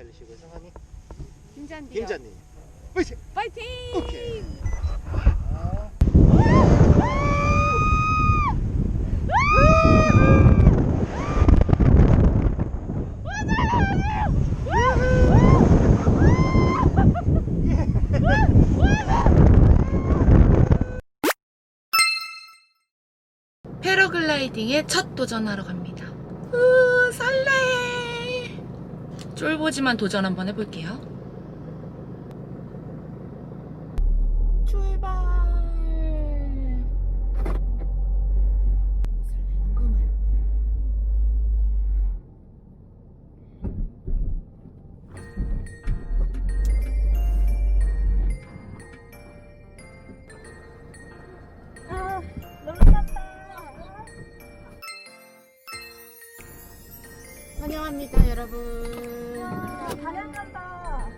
파일럿이고 성함이 김잔디요. 김자님. 화이팅! 파이팅! 오케이. 패러글라이딩에 첫 도전하러 갑니다. 으, 설레! 쫄보지만 도전 한번 해볼게요. 환영합니다, 여러분. 단양간다.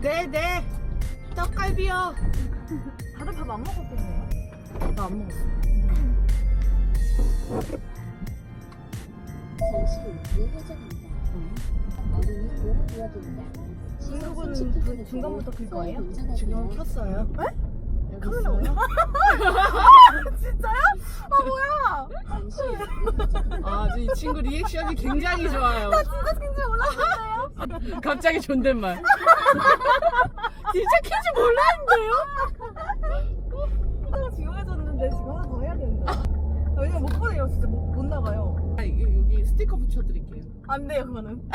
네 네. 떡갈비요. 다들 밥 안 먹었겠네요. 나 안 먹었어. 회전입니다. 어린이 보호 구역입니다. 중국은 그 중간부터 클 거예요? 지금 켰어요. 네? 카메라? 진짜요? 아 뭐야? 잠시. 아, 이 친구 리액션이 굉장히 좋아요. 진짜 굉장히 올라왔는데요? 갑자기 존댓말. 진짜 퀴즈 몰랐는데요? 하다가 지워졌는데 지금 하나 더 해야. 아, 왜냐면 못 보내요. 진짜 못, 못 나가요. 아, 이거 여기 스티커 붙여드릴게요. 안 돼요 그거는.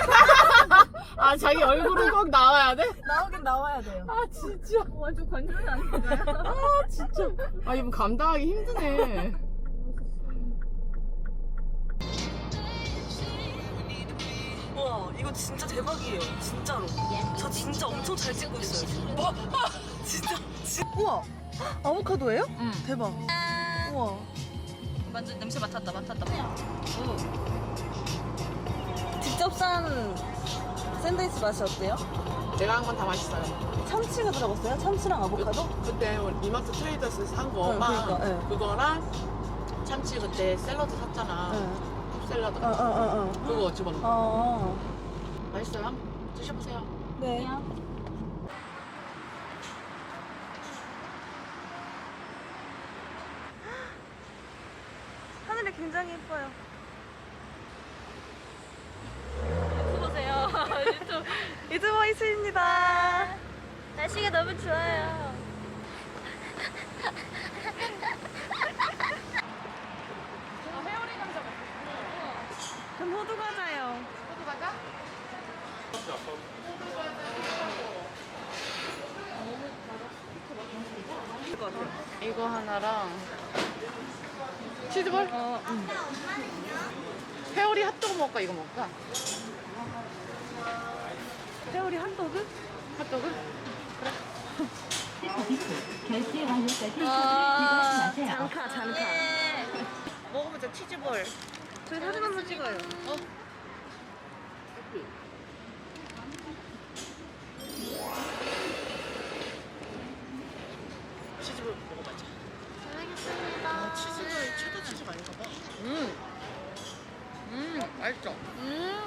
아, 자기 얼굴은 꼭 나와야 돼? 나오긴 나와야 돼요. 아, 진짜. 완전 관절이 안 돼요. 아, 진짜. 아, 이거 감당하기 힘드네. 와 이거 진짜 대박이에요 진짜로 저 진짜 엄청 잘 찍고 있어요 와 아, 진짜 진... 우와 아보카도예요? 응. 대박 우와 완전 냄새 맡았다, 맡았다. 직접 싼 샌드위치 맛이 어때요? 제가 한 건 다 맛있어요. 참치가 들어갔어요? 참치랑 아보카도? 그때 우리 이마트 트레이더스 산 응, 거만 그러니까, 응. 그거랑 참치 그때 샐러드 샀잖아. 응. 샐러드. 어 어 어 어 그거 집어넣어. 어. 맛있어요? 한번 드셔보세요. 네 굉장히 예뻐요 보세요. 유튜브 유튜버 이수입니다. 날씨가 너무 좋아요. 그럼 호두 과자요. 호두 과자? 이거 하나랑 치즈볼? 어, 응. 회오리 핫도그 먹을까 이거 먹을까? 회오리 핫도그? 핫도그? 아, 장카 장카. 먹어보자 치즈볼 저희 사진 한번 찍어요. 어? 치즈볼 먹어보자 맛있어 음. 음.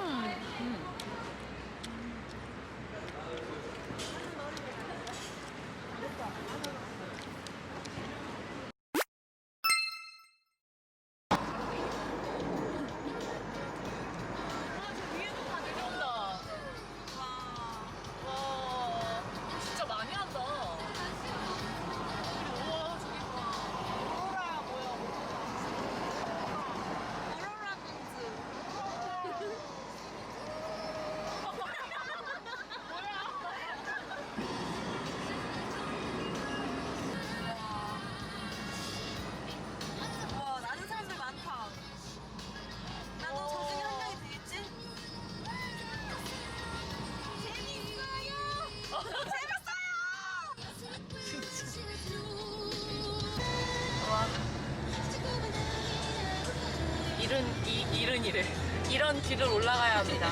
이, 이래. 이런 길을 올라가야 합니다.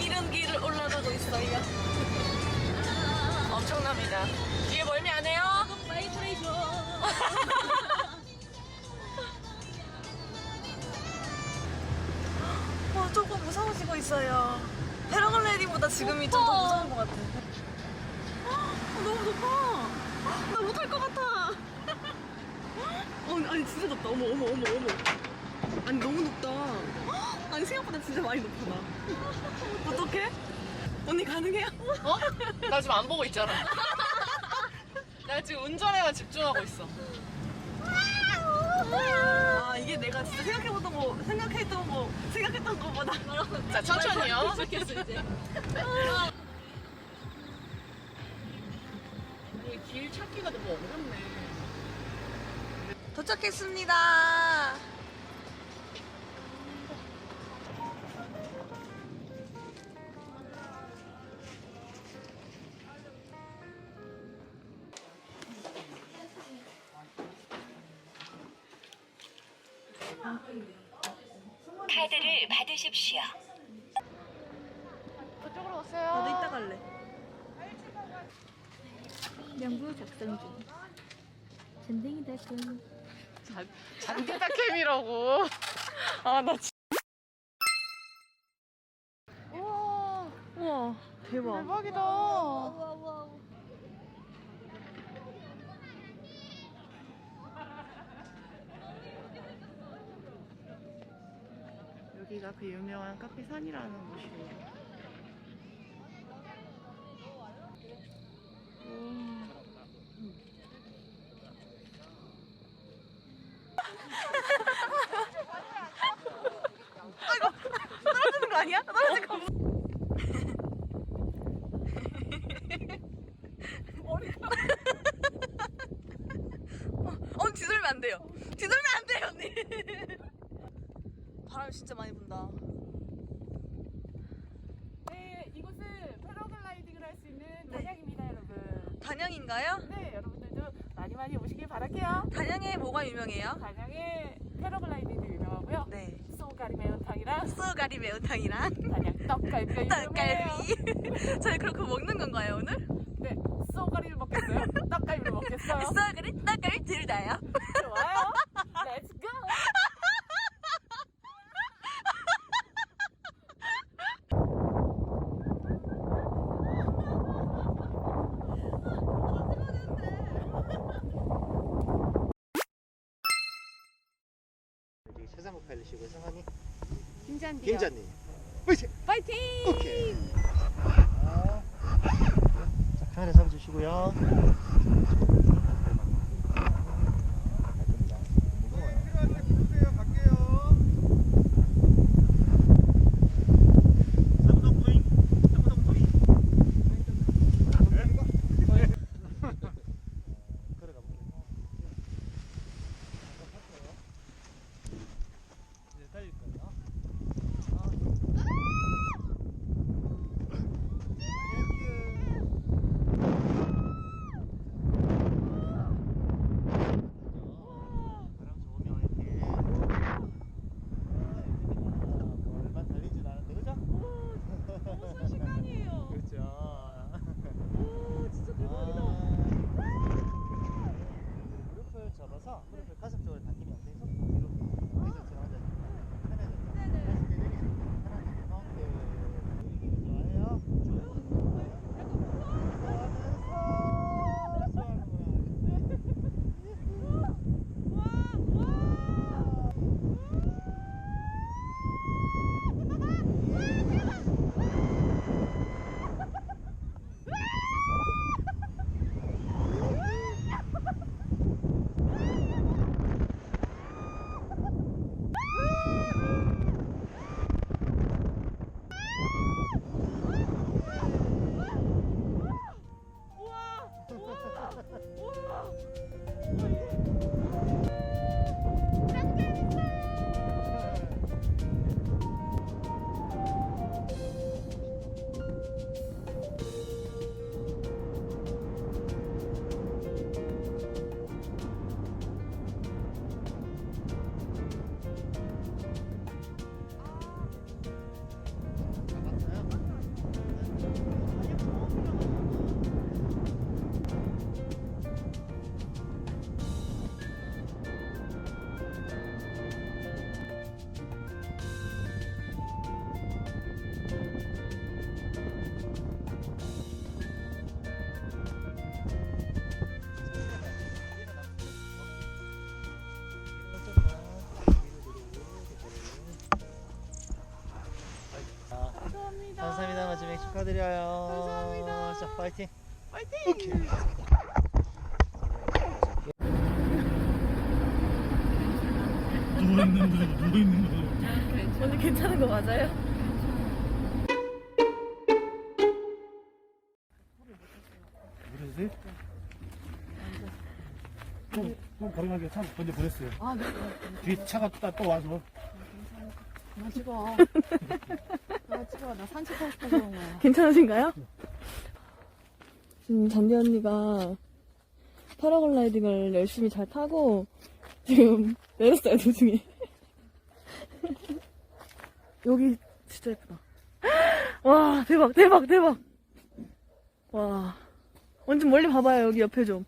이런 길을 올라가고 있어요. 엄청납니다. 뒤에 멀미 안 해요? 와, 조금 무서워지고 있어요. 패러글라이딩보다 지금이 좀 더 무서운 것 같아. 아, 너무 높아. 나 못할 것 같아. 어, 아니 진짜 높다. 어머 어머 어머 어머. 아니 너무 높다. 아니 생각보다 진짜 많이 높아 나. 어떡해? 언니 가능해요? 어? 나 지금 안 보고 있잖아. 나 지금 운전에만 집중하고 있어. 아 이게 내가 진짜 생각해보던 거 생각했던 거 생각했던 거보다 자, 천천히요. 아니, 길 찾기가 너무 어렵네. 도착했습니다. 카드를 받으십시오. 그쪽으로 오세요. 나도 이따 갈래. 명부 작성 중. 전등이 달군. 잔디다 캠이라고. 아, 나 진 우와, 우와 대박. 대박이다. 여기가 그 유명한 카페 산이라는 곳이에요. 떨어지는 거 아니야? 떨어질 거. 어, 뒤돌면 안 돼요. 뒤돌면 안 돼요, 언니. 바람이 진짜 많이 분다. 네, 이곳은 패러글라이딩을 할 수 있는 네. 단양입니다, 여러분. 단양인가요? 네, 여러분들도 많이 많이 오시길 바랄게요. 단양에 뭐가 유명해요? 단양의 패러글라이딩도 유명하고요. 네. 소가리 매운탕이랑 쏘가리 매운탕이랑 단양 떡갈비가 유명해요. 떡갈비. 저희 그렇게 먹는 건가요, 오늘? 네, 소가리를 먹겠어요? 떡갈비를 먹겠어요? 쏘가리, 떡갈비 둘 다요. 좋아요. 팔리시고 성함이 김잔디요. 김자님. 으쌰. 파이팅! 오케이. 자, 자, 카메라 잡아주시고요. 축하드려요. 감사합니다. 자, 파이팅. 파이팅. 오케이. 누워 있는 거, 누워 있는 거. 언니 괜찮은 거 맞아요? 그러지? 좀, 좀 걸어가게 참 먼저 보냈어요. 아, 네. 뒤에 차가 또, 또 와서. 나 찍어. 나 찍어. 나 산책하고 싶어서 그런 거야. 괜찮으신가요? 지금 잔디 언니가 패러글라이딩을 열심히 잘 타고 지금 내렸어요 도중에 여기 진짜 예쁘다 와 대박 대박 대박 와 완전 멀리 봐봐요 여기 옆에 좀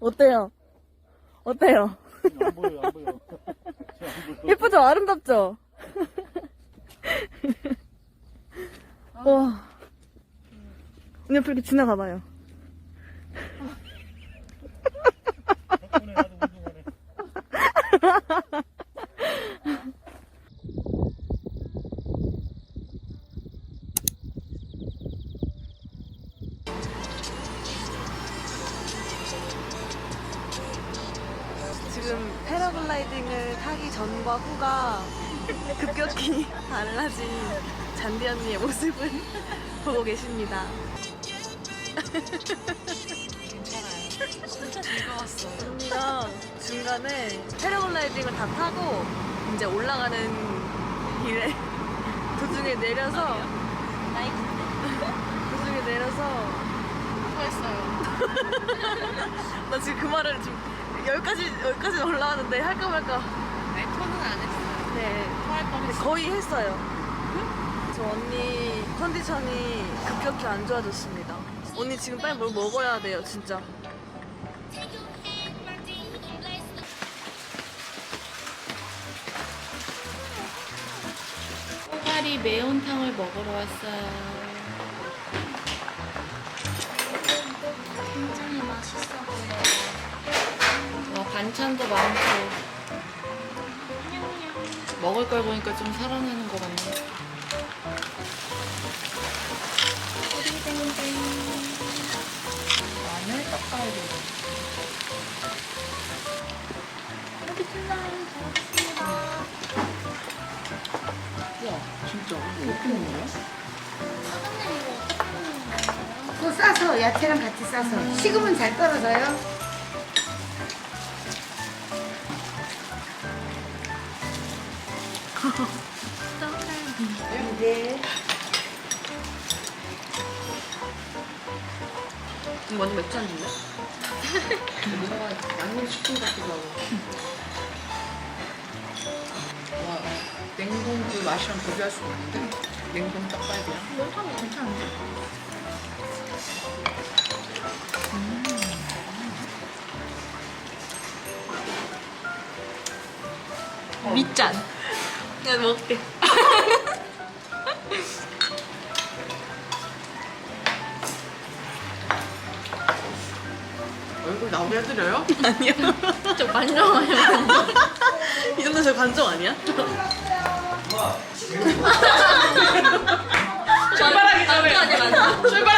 어때요? 어때요? 안 보여, 안 보여. 예쁘죠? 아름답죠? 와. 언니 옆에 이렇게 지나가봐요. 계십니다. 즐거웠어. 언니가 중간에 패러글라이딩을 다 타고 이제 올라가는 길에 도중에 내려서 도중에 내려서 수고했어요. 나 지금 그 말을 지금 여기까지 여기까지 올라왔는데 할까 말까 네, 토는 안 했어요. 네 토할 뻔 했어. 거의 했어요. 저 언니 컨디션이 급격히 안 좋아졌습니다. 언니 지금 빨리 뭘 먹어야 돼요, 진짜. 꼬가리 매운탕을 먹으러 왔어요. 굉장히 맛있어 보여요. 와, 반찬도 많고. 먹을 걸 보니까 좀 살아나는 것 같네. 마늘 떡갈비. 여기 춘장님 잘 먹겠습니다. 야, 진짜 어떻게 먹는 거야? 사장님 이거 어떻게 먹는 거예요? 그거 싸서 야채랑 같이 싸서 식으면 잘 떨어져요. 이거 완전 맥주 안주인데? 뭔가 양념치킨 같기도 하고. 와, 냉동 그 맛이랑 비교할 수 없는데? 냉동 떡갈비랑. 너무 괜찮은데? 밑잔. 내가 먹을게. 나오게 해드려요? 좀 반정하냐? 이 정도 저 반정 아니야? 출발하기 전에? 출발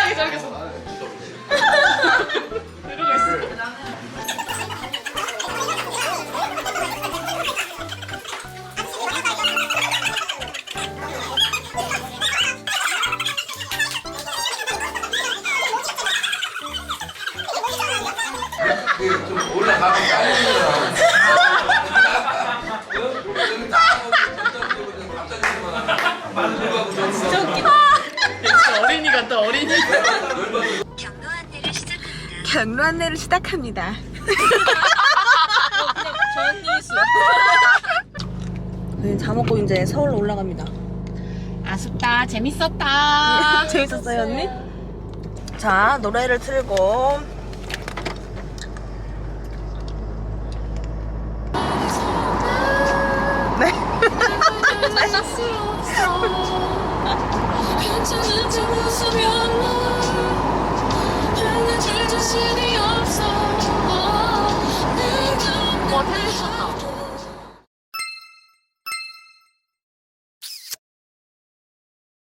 경로 안내를 시작합니다. 저희 다 먹고 이제 서울로 올라갑니다. 아쉽다, 재밌었다. 재밌었어요 언니? 자 노래를 틀고 네. 뭐 텔레비전